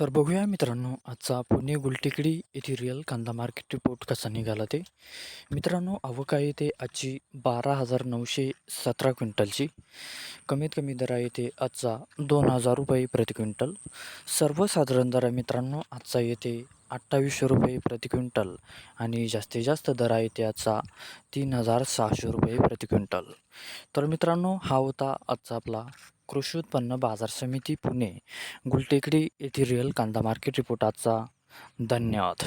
तर बघूया मित्रांनो आजचा पुणे गुलटेकडी येथील रिअल कांदा मार्केट रिपोर्ट कसा निघाला ते. मित्रांनो आवक आहे ते आजची बारा हजार नऊशे सतरा क्विंटलची. कमीत कमी दर आहे ते आजचा दोन हजार रुपये प्रति क्विंटल. सर्वसाधारण दर मित्रांनो आजचा येते अठ्ठावीसशे रुपये प्रति क्विंटल आणि जास्तीत जास्त दर आहे त्याचा तीन हजार सहाशे रुपये प्रति क्विंटल. तर मित्रांनो हा होता आजचा आपला कृषी उत्पन्न बाजार समिती पुणे गुलटेकडी येथील रिअल कांदा मार्केट रिपोर्ट आजचा. धन्यवाद.